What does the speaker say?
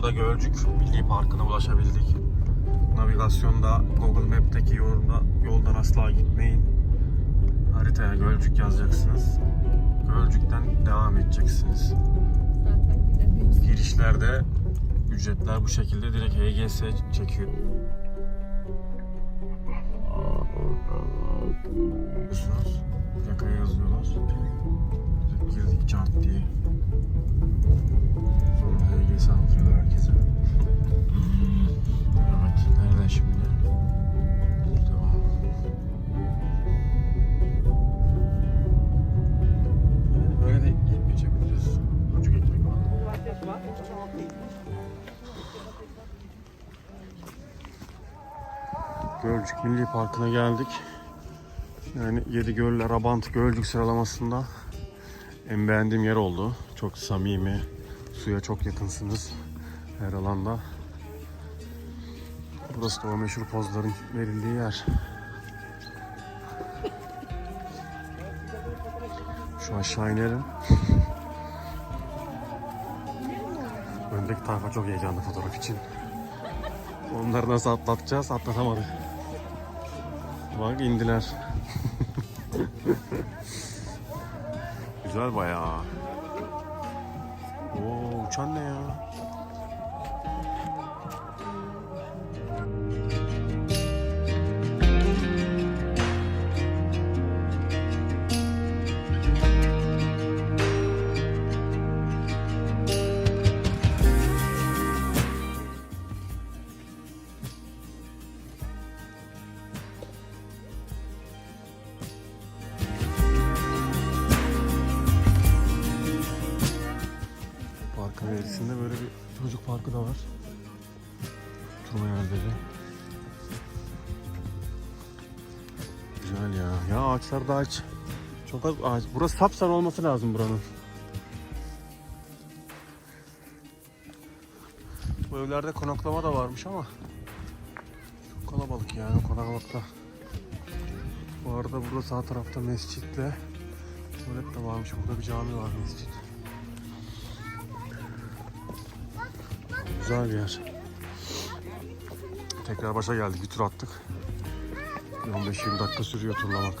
sonunda Gölcük Milli Parkı'na ulaşabildik. Navigasyonda Google Map'teki yolda, yoldan asla gitmeyin. Haritaya Gölcük yazacaksınız. Gölcük'ten devam edeceksiniz. Girişlerde ücretler bu şekilde direkt HGS çekiyor. Görüyorsunuz. Plakaya yazıyorlar. Girdik cant diye. Gölcük Milli Parkı'na geldik. Yani Yedigöller, Abant, Gölcük sıralamasında en beğendiğim yer oldu. Çok samimi, suya çok yakınsınız her alanda. Burası da o meşhur pozların verildiği yer. Şu aşağı inelim. Öndeki tayfa çok heyecanlı fotoğraf için. Onları nasıl atlatacağız? Atlatamadık. Bak indiler. Güzel bayağı. Oo uçan ne ya? Çocuk parkı da var. Oturma yerleri. Güzel ya. Ya ağaçlar da ağaç. Çok az ağaç. Burası sapsarı olması lazım buranın. Bu evlerde konaklama da varmış ama çok kalabalık yani konaklıkta. Bu arada burada sağ tarafta mescitle tuvalet de varmış. Burada bir cami var mescit. Güzel bir yer. Tekrar başa geldik. Bir tur attık. Bir 15-20 dakika sürüyor turlamak.